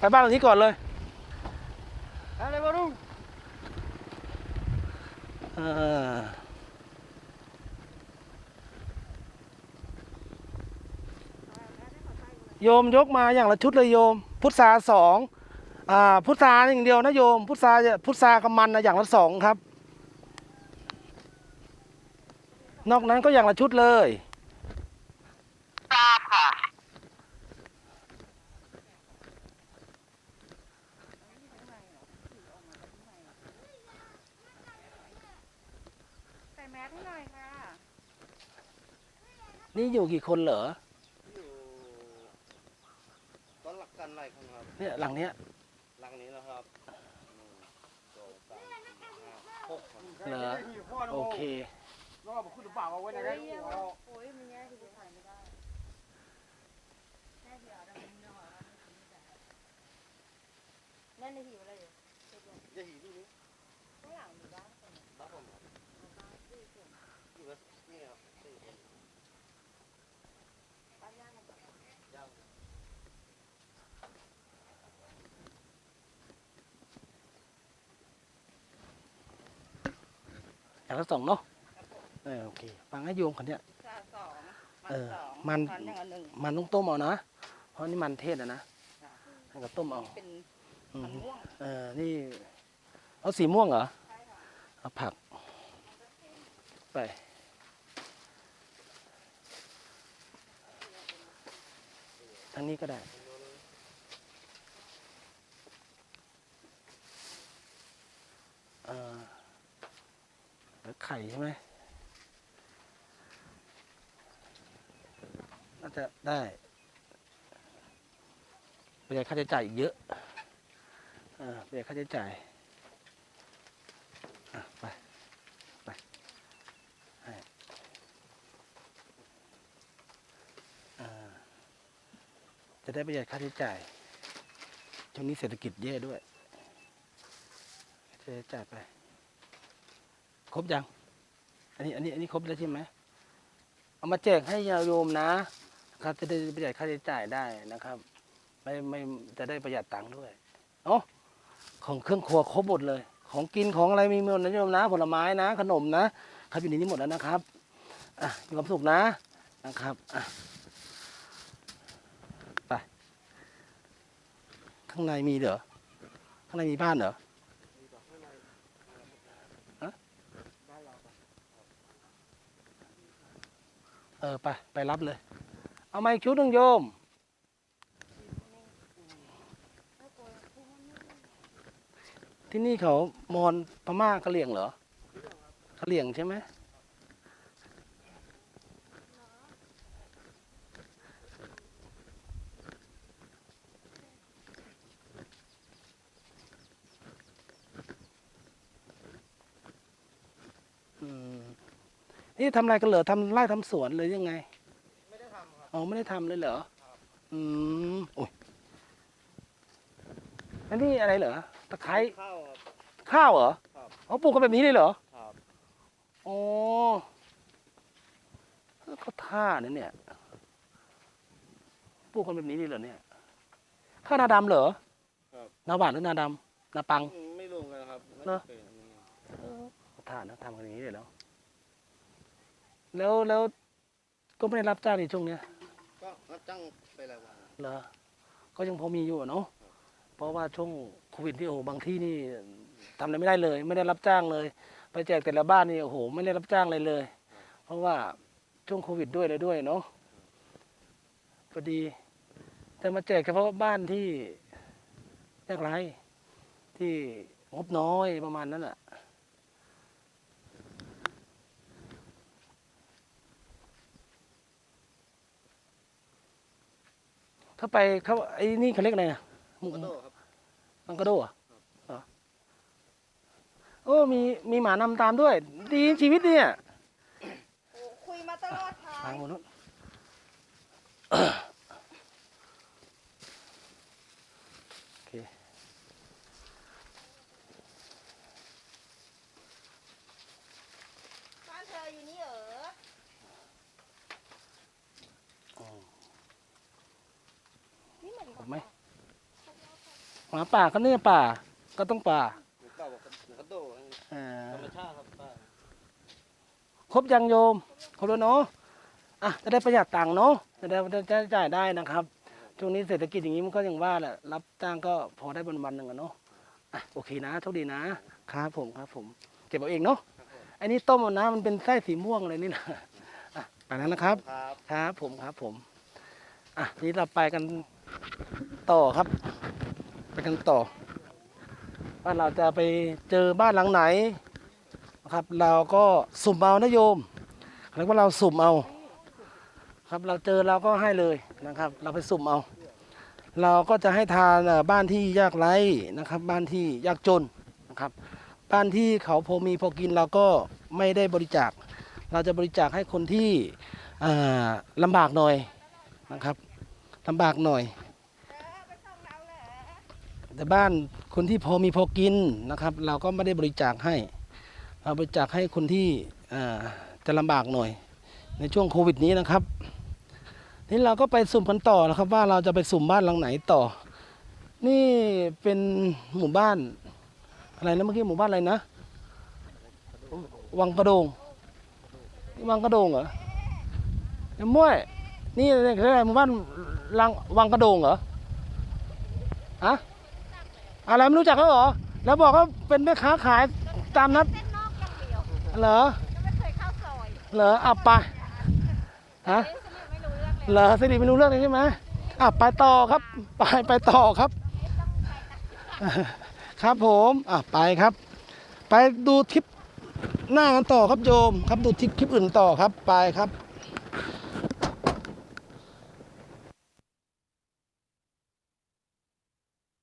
ไปบ้านหลังนี้ก่อนเลยอะไรวะลุงเออโยมยกมาอย่างละชุดเลยโยม พุทธาสองอ่าพุทธาอย่างเดียวนะโยม พุทธาพุทธากับมันนะอย่างละสองครับ นอกนั้นก็อย่างละชุดเลยทราบค่ะ ใส่แมสให้หน่อยค่ะ นี่อยู่กี่คนเหรอ อยู่ตอนหลักกันไรครับ เนี่ยหลังเนี้ยหลังนี้นะครับหนึ่งสองสามสี่ห้าหกครับเหรอโอเครอบคุณเปล่าเอาไว้ในนั้นเอาโอ้ยมีแง่ที่จะถ่ายไม่ได้แม่เดี๋ยวเราเป็นเนื้อหอมแม่ในหิวอะไรอยู่จะหีที่นี้ ข้างหลังมีบ้าน ครับผมครับอยู่กับนี่ครับสี่คน บ้านย่างกันก่อน ย่าง อย่างละสองเนาะเออโอเคฟังให้โยมคนเนี้ยจ่าสองเออสองมัน พันอย่างละหนึ่ง มันต้องต้มเอานะ เพราะนี่มันเทศอะนะให้กับต้มเอาเป็นอืมันมม่วงเออนี่เอาสีม่วงเหรอใช่ค่ะเอาผัก ไป ทางนี้ก็ได้ เออแล้วไข่ใช่ไหมน่าจะได้ประหยัดค่าใช้จ่ายอีกเยอะประหยัดค่าใช้จ่ายอะไปไปให้อ่าจะได้ประหยัดค่าใช้จ่ายช่วงนี้เศรษฐกิจแย่ด้วยจะใช้จ่ายไป ครบยัง อันนี้อันนี้อันนี้ครบแล้วใช่ไหมเอามาแจกให้ญาติโยมนะครับ จะได้ประหยัดค่าใช้จ่ายได้นะครับ ไม่ไม่จะได้ประหยัดตังค์ด้วยเอ้าของเครื่องครัวครบหมดเลย ของกินของอะไรมีหมดนะโยมนะ ผลไม้นะ ขนมนะครับอยู่ในนี้หมดแล้วนะครับอะมีความสุขนะนะครับอะไปข้างในมีเหรอข้างในมีบ้านเหรอ ฮะ บ้านเราครับ เออไปไปรับเลย เอามาอีกชุดหนึ่งโยม ที่นี่เขามอนพม่ากะเหลี่ยงเหรอกะเหลี่ยงใช่ไหม นี่ทำอะไรกันเหรอทำไร่ทำสวนเลยยังไง ไม่ได้ทำครับ อ๋อไม่ได้ทำเลยเหรอ อืมโอ้ยอันนี้อะไรเหรอ ตะไคร้ ข้าวครับ ข้าวเหรอครับเขาปลูกกันแบบนี้เลยเหรอ ครับอ๋อเขาท่าเนี่ยเนี่ย ปลูกกันแบบนี้เลยเหรอเนี่ย ข้าวนาดำเหรอครับ นาหวานหรือนาดำนาปัง อืมไม่รู้กันครับเนอะไม่คยนี่เขาท่านะทำกันอย่างนี้เลยแล้ว แล้วแล้วก็ไม่ได้รับจ้างในช่วงเนี้ยก็รับจ้างไปรายวันเหรอก็ยังพอมีอยู่อะเนาะเพราะว่าช่วงโควิดที่โอ้โหบางที่นี่ทำอะไรไม่ได้เลย ไม่ได้รับจ้างเลย ไปแจกแต่ละบ้านนี่โอ้โหไม่ได้รับจ้างอะไรเลย เพราะว่าช่วงโควิดด้วยเลยด้วยเนาะพอดี แต่มาแจกเฉพาะบ้านที่ยากไร้ที่งบน้อยประมาณนั้นแหละ ถ้าไปเขาไอ้นี่เขาเรียกอะไรนะมุกโดครับมังกรโดเหรอะเหรอโอ้มีมีหมานำตามด้วย ดีชีวิตเนี่ยโอ้คุยมาตลอดค่ะทางบนนู้น โอเค บ้านเธออยู่นี่เหรอ อ๋อ นี่เหมือน ผม ไหมเขาเล่ากันหมาป่าก็เนี่ยป่า ก็ต้องป่าหมูเก่ากับหมูกระโดดอ่าธรรมชาติครับป้าครบยังโยม ครบแล้วเนาะ อะ จะได้ประหยัดตังค์เนาะ จะได้จะได้จ่ายได้นะครับ ช่วงนี้เศรษฐกิจอย่างนี้มันก็อย่างว่าแหละ รับจ้างก็พอได้วันวันๆหนึ่งอะเนาะ อะ โอเคนะ โชคดีนะ ครับผมครับผม เก็บเอาเองเนาะ อันนี้ต้มเอานะ มันเป็นไส้สีม่วงเลยนี่นะ อะไปแล้วนะครับ ครับครับผมครับผม อะทีนี้เราไปกัน ต่อครับ ไปกันต่อ ว่าเราจะไปเจอบ้านหลังไหนนะครับ เราก็สุ่มเอานะโยมเรียกว่าเราสุ่มเอา ครับเราเจอเราก็ให้เลยนะครับ เราไปสุ่มเอา เราก็จะให้ทานบ้านที่ยากไร้นะครับ บ้านที่ยากจนนะครับ บ้านที่เขาพอมีพอกินเราก็ไม่ได้บริจาค เราจะบริจาคให้คนที่ลำบากหน่อยนะครับลำบากหน่อย แต่บ้านคนที่พอมีพอกินนะครับ เราก็ไม่ได้บริจาคให้ เราบริจาคให้คนที่จะลำบากหน่อย ในช่วงโควิดนี้นะครับนี่เราก็ไปสุ่มกันต่อนะครับ ว่าเราจะไปสุ่มบ้านหลังไหนต่อ นี่เป็นหมู่บ้าน อะไรนะเมื่อกี้หมู่บ้านอะไรนะ วังกระโดงวังกระโดงเหรอไอ้ม้วยนี่อะไรหมู่บ้านลังวังกระโดงเหรอฮะ อะไรไม่รู้จักเขาเหรอ แล้วบอกว่าเป็นแม่ค้าขายตามนัด เส้นนอกอย่างเดียวเหรอยังไม่เคยเข้าซอยเหรออะไป ฮะ เอ๊ะสนิทไม่รู้เรื่องเลยเหรอสิริไม่รู้เรื่องเลยใช่ไหมอะไปต่อครับ ไปไปต่อครับ ครับผมอะไปครับ ไปดูทริปหน้ากันต่อครับโยม ครับดูทริปคลิปอื่นต่อครับไปครับ